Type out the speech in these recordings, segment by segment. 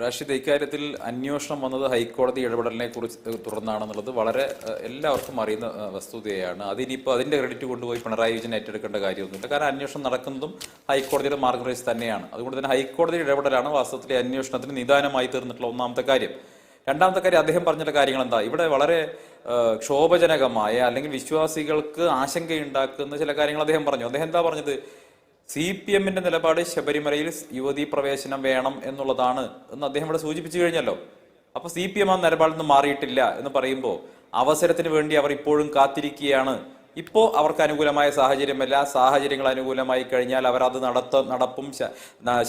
റാഷിദ് ഇക്കാര്യത്തിൽ അന്വേഷണം വന്നത് ഹൈക്കോടതി ഇടപെടലിനെ കുറിച്ച് തുടർന്നാണെന്നുള്ളത് വളരെ എല്ലാവർക്കും അറിയുന്ന വസ്തുതയാണ് അതിനിപ്പോൾ അതിന്റെ ക്രെഡിറ്റ് കൊണ്ടുപോയി പിണറായി വിജയൻ ഏറ്റെടുക്കേണ്ട കാര്യമൊന്നുമില്ല. കാരണം അന്വേഷണം നടക്കുന്നതും ഹൈക്കോടതിയുടെ മാർഗനിർദ്ദേശം തന്നെയാണ്. അതുകൊണ്ട് തന്നെ ഹൈക്കോടതിയുടെ ഇടപെടലാണ് വാസ്തവത്തിലെ അന്വേഷണത്തിന് നിദാനമായി തീർന്നിട്ടുള്ള ഒന്നാമത്തെ കാര്യം. രണ്ടാമത്തെ കാര്യം അദ്ദേഹം പറഞ്ഞിട്ടുള്ള കാര്യങ്ങൾ എന്താ ഇവിടെ വളരെ ക്ഷോഭജനകമായ അല്ലെങ്കിൽ വിശ്വാസികൾക്ക് ആശങ്കയുണ്ടാക്കുന്ന ചില കാര്യങ്ങൾ അദ്ദേഹം പറഞ്ഞു. അദ്ദേഹം എന്താ പറഞ്ഞത്? സി പി എമ്മിന്റെ നിലപാട് ശബരിമലയിൽ യുവതീ പ്രവേശനം വേണം എന്നുള്ളതാണ് എന്ന് അദ്ദേഹം ഇവിടെ സൂചിപ്പിച്ചു കഴിഞ്ഞല്ലോ. അപ്പൊ സി പി എം ആ നിലപാടിൽ നിന്ന് മാറിയിട്ടില്ല എന്ന് പറയുമ്പോൾ അവസരത്തിന് വേണ്ടി അവർ ഇപ്പോഴും കാത്തിരിക്കുകയാണ്. ഇപ്പോൾ അവർക്ക് അനുകൂലമായ സാഹചര്യമല്ല. സാഹചര്യങ്ങൾ അനുകൂലമായി കഴിഞ്ഞാൽ അവർ അത് നടത്ത നടപ്പും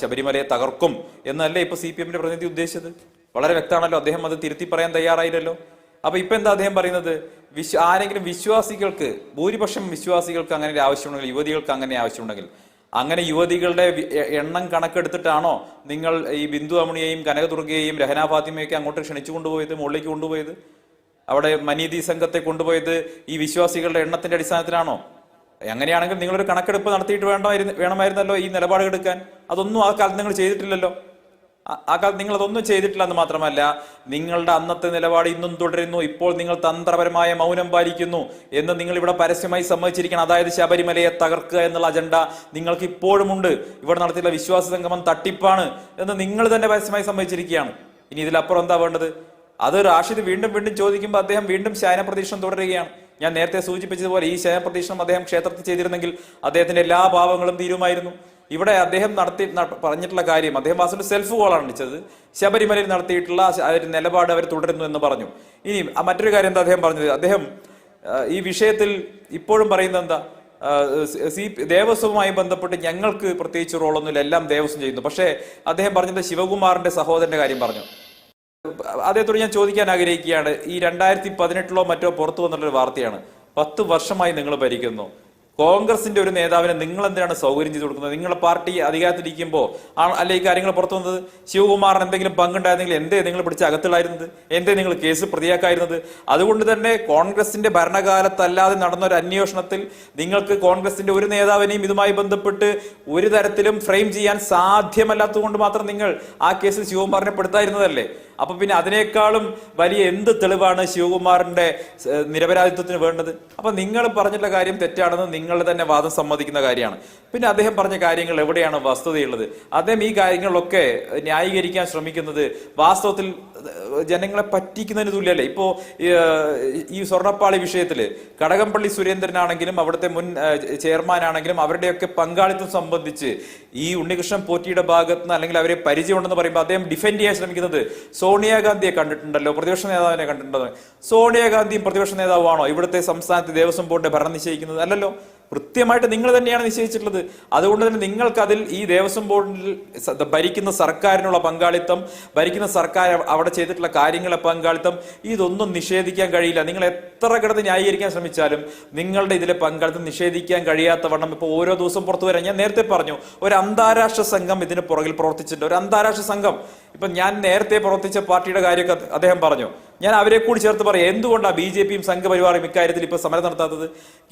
ശബരിമലയെ തകർക്കും എന്നല്ലേ ഇപ്പൊ സി പി എമ്മിന്റെ പ്രതിനിധി ഉദ്ദേശിച്ചത്? വളരെ വ്യക്തമാണല്ലോ. അദ്ദേഹം അത് തിരുത്തി പറയാൻ തയ്യാറായില്ലല്ലോ. അപ്പൊ ഇപ്പൊ എന്താ അദ്ദേഹം പറയുന്നത്? വിശ്വ ആരെങ്കിലും വിശ്വാസികൾക്ക് ഭൂരിപക്ഷം വിശ്വാസികൾക്ക് അങ്ങനെ ഒരു ആവശ്യമുണ്ടെങ്കിൽ യുവതികൾക്ക് അങ്ങനെ ആവശ്യമുണ്ടെങ്കിൽ അങ്ങനെ യുവതികളുടെ എണ്ണം കണക്കെടുത്തിട്ടാണോ നിങ്ങൾ ഈ ബിന്ദു അമണിയെയും കനകദുർഗയെയും രഹന ഫാത്തിമയൊക്കെ അങ്ങോട്ട് ക്ഷണിച്ചു കൊണ്ടുപോയത് മുകളിലേക്ക് കൊണ്ടുപോയത്? അവിടെ മനീതി സംഘത്തെ കൊണ്ടുപോയത് ഈ വിശ്വാസികളുടെ എണ്ണത്തിന്റെ അടിസ്ഥാനത്തിലാണോ? അങ്ങനെയാണെങ്കിൽ നിങ്ങളൊരു കണക്കെടുപ്പ് നടത്തിയിട്ട് വേണമായിരുന്നു വേണമായിരുന്നല്ലോ ഈ നിലപാട് എടുക്കാൻ അതൊന്നും ആ കാലത്ത് നിങ്ങൾ ചെയ്തിട്ടില്ലല്ലോ. ആ- നിങ്ങളതൊന്നും ചെയ്തിട്ടില്ല എന്ന് മാത്രമല്ല നിങ്ങളുടെ അന്നത്തെ നിലപാട് ഇന്നും തുടരുന്നു. ഇപ്പോൾ നിങ്ങൾ തന്ത്രപരമായ മൗനം പാലിക്കുന്നു എന്ന് നിങ്ങൾ ഇവിടെ പരസ്യമായി സമ്മതിച്ചിരിക്കണം. അതായത് ശബരിമലയെ തകർക്കുക എന്നുള്ള അജണ്ട നിങ്ങൾക്ക് ഇപ്പോഴുമുണ്ട്. ഇവിടെ നടത്തിയുള്ള വിശ്വാസ സംഗമം തട്ടിപ്പാണ് എന്ന് നിങ്ങൾ തന്നെ പരസ്യമായി സമ്മതിച്ചിരിക്കുകയാണ്. ഇനി ഇതിലപ്പുറം എന്താ വേണ്ടത്? അത് റാഷിദ് വീണ്ടും വീണ്ടും ചോദിക്കുമ്പോൾ അദ്ദേഹം വീണ്ടും ശയന പ്രതീക്ഷണം തുടരുകയാണ്. ഞാൻ നേരത്തെ സൂചിപ്പിച്ചതുപോലെ ഈ ശയന പ്രതീക്ഷണം അദ്ദേഹം ക്ഷേത്രത്തിൽ ചെയ്തിരുന്നെങ്കിൽ അദ്ദേഹത്തിന്റെ എല്ലാ പാവങ്ങളും തീരുമായിരുന്നു. ഇവിടെ അദ്ദേഹം നടത്തി പറഞ്ഞിട്ടുള്ള കാര്യം അദ്ദേഹം വാസുവിന്റെ സെൽഫ് കോളാണ് വിളിച്ചത് ശബരിമലയിൽ നടത്തിയിട്ടുള്ള ഒരു നിലപാട് അവർ തുടരുന്നു എന്ന് പറഞ്ഞു. ഇനി മറ്റൊരു കാര്യം എന്താ അദ്ദേഹം പറഞ്ഞത്? അദ്ദേഹം ഈ വിഷയത്തിൽ ഇപ്പോഴും പറയുന്നത് എന്താ? സി ദേവസ്വവുമായി ബന്ധപ്പെട്ട് ഞങ്ങൾക്ക് പ്രത്യേകിച്ച് റോളൊന്നുമില്ല എല്ലാം ദേവസ്വം ചെയ്യുന്നു. പക്ഷേ അദ്ദേഹം പറഞ്ഞത് ശിവകുമാറിന്റെ സഹോദരന്റെ കാര്യം പറഞ്ഞു. അദ്ദേഹത്തോട് ഞാൻ ചോദിക്കാൻ ആഗ്രഹിക്കുകയാണ് ഈ രണ്ടായിരത്തി പതിനെട്ടിലോ മറ്റോ പുറത്തു വന്നിട്ടുള്ള വാർത്തയാണ്. പത്ത് വർഷമായി നിങ്ങൾ ഭരിക്കുന്നു. കോൺഗ്രസിന്റെ ഒരു നേതാവിനെ നിങ്ങൾ എന്തിനാണ് സൗകര്യം ചെയ്തു കൊടുക്കുന്നത്? നിങ്ങളുടെ പാർട്ടി അധികാരത്തിലിരിക്കുമ്പോൾ അല്ലെ ഈ കാര്യങ്ങൾ പുറത്തു വന്നത്? ശിവകുമാറിന് എന്തെങ്കിലും പങ്കുണ്ടായിരുന്നെങ്കിൽ എന്തേ നിങ്ങൾ പിടിച്ച് അകത്തിലായിരുന്നത്? എന്തേ നിങ്ങൾ കേസ് പ്രതിയാക്കായിരുന്നത്? അതുകൊണ്ട് തന്നെ കോൺഗ്രസിന്റെ ഭരണകാലത്തല്ലാതെ നടന്ന ഒരു അന്വേഷണത്തിൽ നിങ്ങൾക്ക് കോൺഗ്രസിന്റെ ഒരു നേതാവിനെയും ഇതുമായി ബന്ധപ്പെട്ട് ഒരു തരത്തിലും ഫ്രെയിം ചെയ്യാൻ സാധ്യമല്ലാത്തതുകൊണ്ട് മാത്രം നിങ്ങൾ ആ കേസിൽ ശിവകുമാറിനെ പെടുത്തായിരുന്നതല്ലേ അപ്പൊ പിന്നെ അതിനേക്കാളും വലിയ എന്ത് തെളിവാണ് ശിവകുമാറിന്റെ നിരപരാധിത്വത്തിന് വേണ്ടത്? അപ്പൊ നിങ്ങൾ പറഞ്ഞിട്ടുള്ള കാര്യം തെറ്റാണെന്ന് നിങ്ങൾ തന്നെ വാദം സമ്മതിക്കുന്ന കാര്യമാണ്. പിന്നെ അദ്ദേഹം പറഞ്ഞ കാര്യങ്ങൾ എവിടെയാണ് വസ്തുതയുള്ളത്? അദ്ദേഹം ഈ കാര്യങ്ങളൊക്കെ ന്യായീകരിക്കാൻ ശ്രമിക്കുന്നത് വാസ്തവത്തിൽ ജനങ്ങളെ പറ്റിക്കുന്നതിന് തുല്യല്ലേ ഇപ്പോ ഈ സ്വർണപ്പാളി വിഷയത്തിൽ കടകംപള്ളി സുരേന്ദ്രനാണെങ്കിലും അവിടുത്തെ മുൻ ചെയർമാൻ ആണെങ്കിലും അവരുടെയൊക്കെ പങ്കാളിത്തം സംബന്ധിച്ച് ഈ ഉണ്ണികൃഷ്ണൻ പോറ്റിയുടെ ഭാഗത്ത് നിന്ന് അല്ലെങ്കിൽ അവരെ പരിചയമുണ്ടെന്ന് പറയുമ്പോൾ അദ്ദേഹം ഡിഫെൻഡ് ചെയ്യാൻ ശ്രമിക്കുന്നത് സോണിയാഗാന്ധിയെ കണ്ടിട്ടുണ്ടല്ലോ പ്രതിപക്ഷ നേതാവിനെ കണ്ടിട്ടുണ്ടോ സോണിയാഗാന്ധിയും പ്രതിപക്ഷ നേതാവാണോ ഇവിടുത്തെ സംസ്ഥാനത്ത് ദേവസ്വം ബോർഡിന്റെ ഭരണം നിശ്ചയിക്കുന്നത്? അല്ലല്ലോ. കൃത്യമായിട്ട് നിങ്ങൾ തന്നെയാണ് നിശ്ചയിച്ചിട്ടുള്ളത്. അതുകൊണ്ട് തന്നെ നിങ്ങൾക്ക് അതിൽ ഈ ദേവസ്വം ബോർഡിൽ ഭരിക്കുന്ന സർക്കാരിനുള്ള പങ്കാളിത്തം ഭരിക്കുന്ന സർക്കാർ അവിടെ ചെയ്തിട്ടുള്ള കാര്യങ്ങളെ പങ്കാളിത്തം ഇതൊന്നും നിഷേധിക്കാൻ കഴിയില്ല. നിങ്ങൾ എത്ര കിടന്ന് ന്യായീകരിക്കാൻ ശ്രമിച്ചാലും നിങ്ങളുടെ ഇതിലെ പങ്കാളിത്തം നിഷേധിക്കാൻ കഴിയാത്ത വണ്ണം ഇപ്പോൾ ഓരോ ദിവസം പുറത്തു വരാൻ ഞാൻ നേരത്തെ പറഞ്ഞു. ഒരു അന്താരാഷ്ട്ര സംഘം ഇതിന് പുറകിൽ പ്രവർത്തിച്ചിട്ടുണ്ട്. ഒരു അന്താരാഷ്ട്ര സംഘം. ഇപ്പം ഞാൻ നേരത്തെ പ്രവർത്തിച്ച പാർട്ടിയുടെ കാര്യമൊക്കെ അദ്ദേഹം പറഞ്ഞു. ഞാൻ അവരെ കൂടി ചേർത്ത് പറയാം. എന്തുകൊണ്ടാണ് ബി ജെ പിയും സംഘപരിവാറും ഇക്കാര്യത്തിൽ ഇപ്പോൾ സമരം നടത്താത്തത്?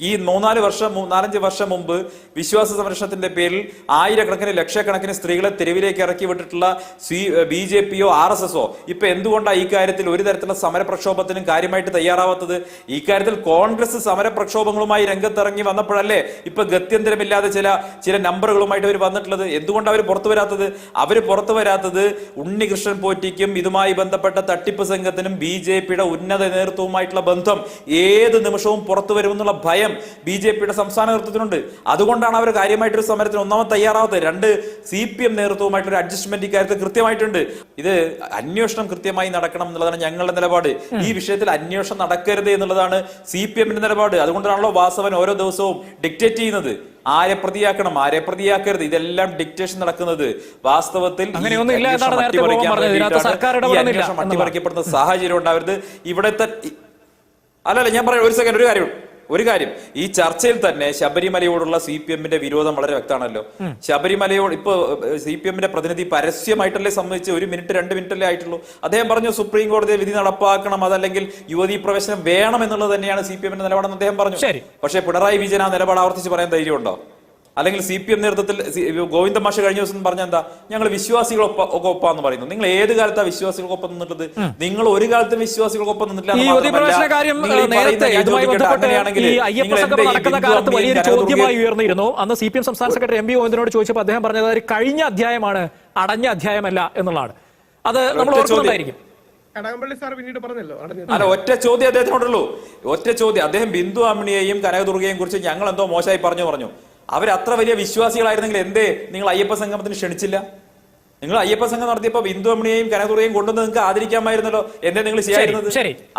ഈ മൂന്നാൽ വർഷം നാലഞ്ച് വർഷം മുമ്പ് വിശ്വാസ സംരക്ഷണത്തിന്റെ പേരിൽ ആയിരക്കണക്കിന് ലക്ഷക്കണക്കിന് സ്ത്രീകളെ തെരുവിലേക്ക് ഇറക്കി വിട്ടിട്ടുള്ള സി ബി ജെ പിയോ ആർ എസ് എസോ ഇപ്പൊ എന്തുകൊണ്ടാണ് ഈ കാര്യത്തിൽ ഒരു തരത്തിലുള്ള സമര പ്രക്ഷോഭത്തിനും കാര്യമായിട്ട് തയ്യാറാവാത്തത്? ഈ കാര്യത്തിൽ കോൺഗ്രസ് സമര പ്രക്ഷോഭങ്ങളുമായി രംഗത്തിറങ്ങി വന്നപ്പോഴല്ലേ ഇപ്പൊ ഗത്യന്തരമില്ലാതെ ചില ചില നമ്പറുകളുമായിട്ട് അവർ വന്നിട്ടുള്ളത്? എന്തുകൊണ്ടാണ് അവർ പുറത്തു വരാത്തത്? അവർ പുറത്തു വരാത്തത് ഉണ്ണികൃഷ്ണൻ പോറ്റിക്കും ഇതുമായി ബന്ധപ്പെട്ട തട്ടിപ്പ് സംഘത്തിനും ബി ജെ പിയുടെ ഉന്നത നേതൃത്വവുമായിട്ടുള്ള ബന്ധം ഏത് നിമിഷവും പുറത്തു വരുമെന്നുള്ള ഭയം ബി ജെ പിയുടെ സംസ്ഥാന നേതൃത്വത്തിനുണ്ട്. അതുകൊണ്ടാണ് അവർ കാര്യമായിട്ടൊരു സമരത്തിന് ഒന്നാമത് തയ്യാറാവാത്തത്. രണ്ട് സി പി എം നേതൃത്വവുമായിട്ടൊരു അഡ്ജസ്റ്റ്മെന്റ് ഇക്കാര്യത്തിൽ കൃത്യമായിട്ടുണ്ട്. ഇത് അന്വേഷണം കൃത്യമായി നടക്കണം എന്നുള്ളതാണ് ഞങ്ങളുടെ നിലപാട്. ഈ വിഷയത്തിൽ അന്വേഷണം നടക്കരുത് എന്നുള്ളതാണ് സി പി എമ്മിന്റെ നിലപാട്. അതുകൊണ്ടാണല്ലോ വാസവൻ ഓരോ ദിവസവും ഡിക്റ്റേറ്റ് ചെയ്യുന്നത്. ആരെ പ്രതിയാക്കണം ആരെ പ്രതിയാക്കരുത്. ഇതെല്ലാം ഡിക്റ്റേഷൻ നടക്കുന്നത് വാസ്തവത്തിൽ. അട്ടിമറിക്കപ്പെടുന്ന സാഹചര്യം ഉണ്ടാവരുത്. ഇവിടുത്തെ അല്ലല്ല ഞാൻ പറയാം. ഒരു സെക്കൻഡ് ഒരു കാര്യം ഒരു കാര്യം ഈ ചർച്ചയിൽ തന്നെ ശബരിമലയോടുള്ള സി പി എമ്മിന്റെ വിരോധം വളരെ വ്യക്തമാണല്ലോ. ശബരിമലയോട് ഇപ്പൊ സി പി എമ്മിന്റെ പ്രതിനിധി പരസ്യമായിട്ടല്ലേ സംബന്ധിച്ച് ഒരു മിനിറ്റ് രണ്ട് മിനിറ്റ് അല്ലേ ആയിട്ടുള്ളൂ. അദ്ദേഹം പറഞ്ഞു സുപ്രീം കോടതി വിധി നടപ്പാക്കണം അതല്ലെങ്കിൽ യുവതി പ്രവേശനം വേണം എന്നുള്ളത് തന്നെയാണ് സി പി എമ്മിന്റെ നിലപാടെന്ന് അദ്ദേഹം പറഞ്ഞു. പക്ഷേ പിണറായി വിജയൻ ആ നിലപാട് ആവർത്തിച്ച് പറയാൻ ധൈര്യമുണ്ടോ? അല്ലെങ്കിൽ സി പി എം നേതൃത്വത്തിൽ ഗോവിന്ദ മാഷ കഴിഞ്ഞ ദിവസം പറഞ്ഞ എന്താ? ഞങ്ങൾ വിശ്വാസികളൊപ്പം ഒക്കെ ഒപ്പാന്ന് പറയുന്നു. നിങ്ങൾ ഏത് കാലത്താ വിശ്വാസികൾക്കൊപ്പം നിന്നിട്ടത്? നിങ്ങൾ ഒരു കാലത്തും വിശ്വാസികൾക്കൊപ്പം നിന്നിട്ടില്ല എന്ന് ചോദ്യമായി ഉയർന്നിരുന്നു. അന്ന് സി പി എം സംസ്ഥാന സെക്രട്ടറി എം പി ഗോവിന്ദനോട് ചോദിച്ചപ്പോൾ അദ്ദേഹം പറഞ്ഞത് അത് കഴിഞ്ഞ അധ്യായമാണ് അടഞ്ഞ അധ്യായമല്ല എന്നുള്ളതാണ്. അത് നമ്മൾ ഓർക്കുന്നുണ്ടായിരിക്കും. കടകംപള്ളി സാർ പിന്നീട് പറഞ്ഞല്ലോ അല്ല ഒറ്റ ചോദ്യം അദ്ദേഹത്തിനോടുള്ളൂ. ഒറ്റ ചോദ്യം. അദ്ദേഹം ബിന്ദു അമ്മിണിയെയും കനകദുർഗയെയും കുറിച്ച് ഞങ്ങൾ എന്തോ മോശമായി പറഞ്ഞു പറഞ്ഞു. അവർ അത്ര വലിയ വിശ്വാസികളായിരുന്നെങ്കിൽ എന്തേ? നിങ്ങൾ അയ്യപ്പ സംഗമത്തിന് ക്ഷണിച്ചില്ല? നിങ്ങൾ അയ്യപ്പ സംഘം നടത്തിയപ്പോ ബിന്ദുമണിയെയും കനകദുർഗയെയും കൊണ്ടുവന്ന് നിങ്ങൾക്ക് ആദരിക്കാമായിരുന്നല്ലോ? എന്നെ നിങ്ങൾ ചെയ്യായിരുന്നത്.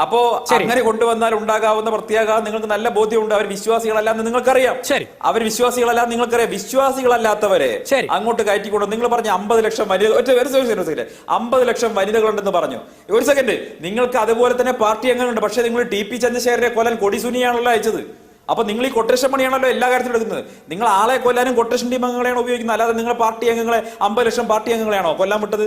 അപ്പോ അങ്ങനെ കൊണ്ടുവന്നാൽ ഉണ്ടാകാവുന്ന പ്രത്യാഘാതം നിങ്ങൾക്ക് നല്ല ബോധ്യമുണ്ട്. അവർ വിശ്വാസികളല്ല എന്ന് നിങ്ങൾക്കറിയാം. അവർ വിശ്വാസികളല്ല നിങ്ങൾക്കറിയാം. വിശ്വാസികളല്ലാത്തവരെ. അങ്ങോട്ട് കയറ്റിക്കൊണ്ട് നിങ്ങൾ പറഞ്ഞ അമ്പത് ലക്ഷം വനിത ഒറ്റ ഒരു സെക്കൻഡ് അമ്പത് ലക്ഷം വനിതകളുണ്ടെന്ന് പറഞ്ഞു. ഒരു സെക്കൻഡ്. നിങ്ങൾക്ക് അതുപോലെ തന്നെ പാർട്ടി അംഗങ്ങളുണ്ട് പക്ഷെ നിങ്ങൾ ടി പി ചന്ദ്രശേഖരനെ കൊല്ലാൻ കൊടിസുനിയാണല്ലോ അയച്ചത്. അപ്പൊ നിങ്ങൾ ഈ കൊട്ടേഷൻ പണിയാണല്ലോ എല്ലാ കാര്യത്തിലും എടുക്കുന്നത്. നിങ്ങൾ ആളെ കൊല്ലാനും കൊട്ടേഷൻ ടീം അംഗങ്ങളെയാണ് ഉപയോഗിക്കുന്നത്. അല്ലാതെ നിങ്ങൾ പാർട്ടി അംഗങ്ങളെ അമ്പത് ലക്ഷം പാർട്ടി അംഗങ്ങളെയാണോ കൊല്ലാൻ വിട്ടത്?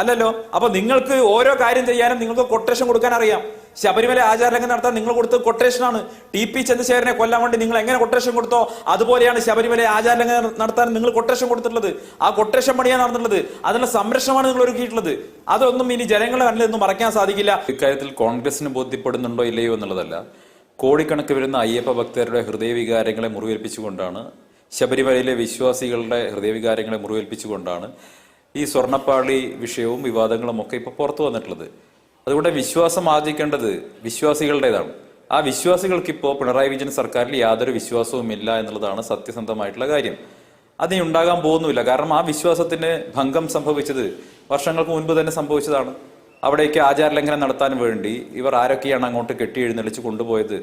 അല്ലല്ലോ. അപ്പൊ നിങ്ങൾക്ക് ഓരോ കാര്യം ചെയ്യാനും നിങ്ങൾക്ക് കൊട്ടേഷൻ കൊടുക്കാൻ അറിയാം. ശബരിമല ആചാരലംഘനം നടത്താൻ നിങ്ങൾ കൊടുത്ത കൊട്ടേഷനാണ് ടി പി ചന്ദ്രശേഖരനെ കൊല്ലാൻ വേണ്ടി നിങ്ങൾ എങ്ങനെ കൊട്ടേഷൻ കൊടുത്തോ അതുപോലെയാണ് ശബരിമല ആചാരലംഘനം നടത്താൻ നിങ്ങൾ കൊട്ടേഷൻ കൊടുത്തിട്ടുള്ളത്. ആ കൊട്ടേഷൻ പണിയാണ് നടന്നിട്ടുള്ളത്. അതിനുള്ള സംരക്ഷണമാണ് നിങ്ങൾ ഒരുക്കിയിട്ടുള്ളത്. അതൊന്നും ഇനി ജനങ്ങളെ കണ്ണിൽ നിന്നും മറയ്ക്കാൻ സാധിക്കില്ല. ഇക്കാര്യത്തിൽ കോൺഗ്രസിന് ബോധ്യപ്പെടുന്നുണ്ടോ ഇല്ലയോ എന്നുള്ളതല്ല. കോടിക്കണക്ക് വരുന്ന അയ്യപ്പ ഭക്തരുടെ ഹൃദയവികാരങ്ങളെ മുറിവേൽപ്പിച്ചുകൊണ്ടാണ് ശബരിമലയിലെ വിശ്വാസികളുടെ ഹൃദയവികാരങ്ങളെ മുറിവേൽപ്പിച്ചുകൊണ്ടാണ് ഈ സ്വർണപ്പാളി വിഷയവും വിവാദങ്ങളും ഒക്കെ ഇപ്പോൾ പുറത്തു വന്നിട്ടുള്ളത്. അതുകൊണ്ട് വിശ്വാസം ആർജിക്കേണ്ടത് വിശ്വാസികളുടേതാണ്. ആ വിശ്വാസികൾക്കിപ്പോൾ പിണറായി വിജയൻ സർക്കാരിൽ യാതൊരു വിശ്വാസവും ഇല്ല എന്നുള്ളതാണ് സത്യസന്ധമായിട്ടുള്ള കാര്യം. അതിന് ഉണ്ടാകാൻ പോകുന്നുമില്ല. കാരണം ആ വിശ്വാസത്തിന് ഭംഗം സംഭവിച്ചത് വർഷങ്ങൾക്ക് മുൻപ് തന്നെ സംഭവിച്ചതാണ്. അവിടേക്ക് ആചാരലംഘനം നടത്താൻ വേണ്ടി ഇവർ ആരൊക്കെയാണ് അങ്ങോട്ട് കെട്ടി എഴുന്നള്ളിച്ച് കൊണ്ടുപോയത്?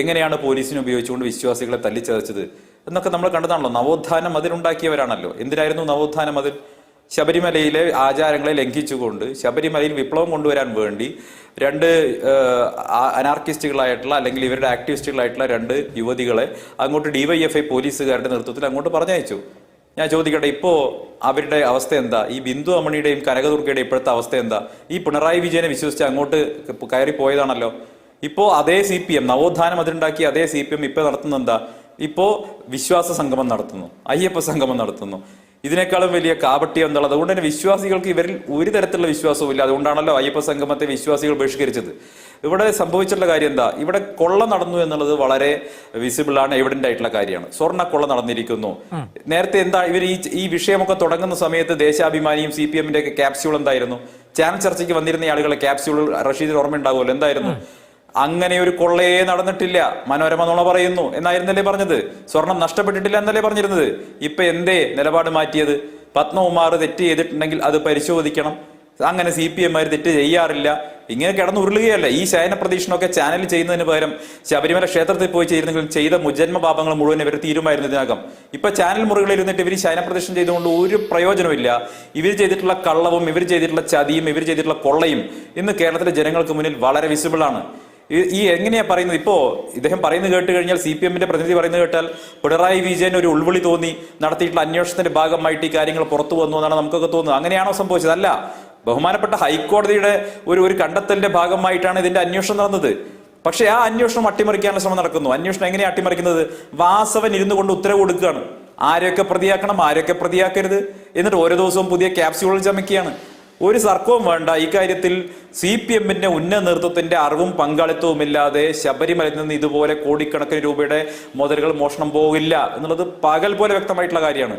എങ്ങനെയാണ് പോലീസിനെ ഉപയോഗിച്ചുകൊണ്ട് വിശ്വാസികളെ തല്ലിച്ചതച്ചത്? എന്നൊക്കെ നമ്മൾ കണ്ടതാണല്ലോ. നവോത്ഥാനം അതിലുണ്ടാക്കിയവരാണല്ലോ എന്തിനായിരുന്നു നവോത്ഥാനം അതിൽ? ശബരിമലയിലെ ആചാരങ്ങളെ ലംഘിച്ചുകൊണ്ട് ശബരിമലയിൽ വിപ്ലവം കൊണ്ടുവരാൻ വേണ്ടി രണ്ട് അനാർക്കിസ്റ്റുകളായിട്ടുള്ള അല്ലെങ്കിൽ ഇവരുടെ ആക്ടിവിസ്റ്റുകളായിട്ടുള്ള രണ്ട് യുവതികളെ അങ്ങോട്ട് ഡിവൈഎഫ്ഐ പോലീസുകാരുടെ നേതൃത്വത്തിൽ അങ്ങോട്ട് പറഞ്ഞയച്ചു. ഞാൻ ചോദിക്കട്ടെ ഇപ്പോ അവരുടെ അവസ്ഥ എന്താ? ഈ ബിന്ദു അമ്മണിയുടെയും കനകദുർഗയുടെയും ഇപ്പോഴത്തെ അവസ്ഥ എന്താ? ഈ പിണറായി വിജയനെ വിശ്വസിച്ച് അങ്ങോട്ട് കയറി പോയതാണല്ലോ. ഇപ്പോ അതേ സി പി എം നവോത്ഥാനം അതിലുണ്ടാക്കി അതേ സി പി എം ഇപ്പൊ നടത്തുന്ന എന്താ? ഇപ്പോ വിശ്വാസ സംഗമം നടത്തുന്നു അയ്യപ്പ സംഗമം നടത്തുന്നു. ഇതിനേക്കാളും വലിയ കാപട്യം എന്നുള്ളത് അതുകൊണ്ട് തന്നെ വിശ്വാസികൾക്ക് ഇവരിൽ ഒരു തരത്തിലുള്ള വിശ്വാസവും ഇല്ല. അതുകൊണ്ടാണല്ലോ അയ്യപ്പ സംഗമത്തെ വിശ്വാസികൾ ബഹിഷ്കരിച്ചത്. ഇവിടെ സംഭവിച്ചിട്ടുള്ള കാര്യം എന്താ? ഇവിടെ കൊള്ള നടന്നു എന്നുള്ളത് വളരെ വിസിബിൾ ആണ് എവിഡന്റ് ആയിട്ടുള്ള കാര്യമാണ്. സ്വർണ കൊള്ള നടന്നിരിക്കുന്നു. നേരത്തെ എന്താ ഇവർ ഈ ഈ വിഷയമൊക്കെ തുടങ്ങുന്ന സമയത്ത് ദേശാഭിമാനിയും സി പി എമ്മിന്റെ ഒക്കെ ക്യാപ്സ്യൂൾ എന്തായിരുന്നു? ചാനൽ ചർച്ചയ്ക്ക് വന്നിരുന്ന ആളുകളെ ക്യാപ്സ്യൂൾ റഷീദിന് ഓർമ്മ ഉണ്ടാവുമല്ലോ എന്തായിരുന്നു അങ്ങനെ ഒരു കൊള്ളയെ നടന്നിട്ടില്ല. മനോരമ നുണ പറയുന്നു എന്നായിരുന്നല്ലേ പറഞ്ഞത്? സ്വർണം നഷ്ടപ്പെട്ടിട്ടില്ല എന്നല്ലേ പറഞ്ഞിരുന്നത്? ഇപ്പൊ എന്തേ നിലപാട് മാറ്റിയത്? പത്മകുമാർ തെറ്റ് ചെയ്തിട്ടുണ്ടെങ്കിൽ അത് പരിശോധിക്കണം. അങ്ങനെ സി പി എമ്മാർ തെറ്റ് ചെയ്യാറില്ല. ഇങ്ങനെ കിടന്ന് ഉരുളുകയല്ല ഈ ശയന പ്രതീക്ഷണമൊക്കെ ചാനൽ ചെയ്യുന്നതിന് പകരം ശബരിമല ക്ഷേത്രത്തിൽ പോയി ചെയ്തിരുന്നെങ്കിൽ ചെയ്ത മുജന്മ പാപങ്ങൾ മുഴുവൻ ഇവർ തീരുമായിരുന്നു ഇതിനകം. ഇപ്പൊ ചാനൽ മുറികളിൽ ഇരുന്നിട്ട് ഇവർ ശയന പ്രതീക്ഷണം ചെയ്തുകൊണ്ട് ഒരു പ്രയോജനമില്ല ഇവർ ചെയ്തിട്ടുള്ള കള്ളവും ഇവർ ചെയ്തിട്ടുള്ള ചതിയും ഇവർ ചെയ്തിട്ടുള്ള കൊള്ളയും ഇന്ന് കേരളത്തിലെ ജനങ്ങൾക്ക് മുന്നിൽ വളരെ വിസിബിൾ ആണ്. ഈ- എങ്ങനെയാ പറയുന്നത്? ഇപ്പോ ഇദ്ദേഹം പറയുന്നത് കേട്ട് കഴിഞ്ഞാൽ സി പി എമ്മിന്റെ പ്രതിനിധി പറയുന്നത് കേട്ടാൽ പിണറായി വിജയൻ ഒരു ഉൾവിളി തോന്നി നടത്തിയിട്ടുള്ള അന്വേഷണത്തിന്റെ ഭാഗമായിട്ട് ഈ കാര്യങ്ങൾ പുറത്തു വന്നു എന്നാണ് നമുക്കൊക്കെ തോന്നുന്നത്. അങ്ങനെയാണോ സംഭവിച്ചത്? അല്ല ബഹുമാനപ്പെട്ട ഹൈക്കോടതിയുടെ ഒരു ഒരു കണ്ടെത്തലിന്റെ ഭാഗമായിട്ടാണ് ഇതിന്റെ അന്വേഷണം നടന്നത്. പക്ഷെ ആ അന്വേഷണം അട്ടിമറിക്കാനുള്ള ശ്രമം നടക്കുന്നു. അന്വേഷണം എങ്ങനെയാ അട്ടിമറിക്കുന്നത്? വാസവൻ ഇരുന്നു കൊണ്ട് ഉത്തരവ് കൊടുക്കുകയാണ്. ആരൊക്കെ പ്രതിയാക്കണം ആരൊക്കെ പ്രതിയാക്കരുത്? എന്നിട്ട് ഓരോ ദിവസവും പുതിയ ക്യാപ്സ്യൂളിൽ ചമയ്ക്കുകയാണ്. ഒരു സർക്കവും വേണ്ട. ഇക്കാര്യത്തിൽ സി പി എമ്മിന്റെ ഉന്നത നേതൃത്വത്തിന്റെ അറിവും പങ്കാളിത്തവും ഇല്ലാതെ ശബരിമലയിൽ നിന്ന് ഇതുപോലെ കോടിക്കണക്കിന് രൂപയുടെ മുതലുകൾ മോഷണം പോകില്ല എന്നുള്ളത് പകൽ പോലെ വ്യക്തമായിട്ടുള്ള കാര്യമാണ്.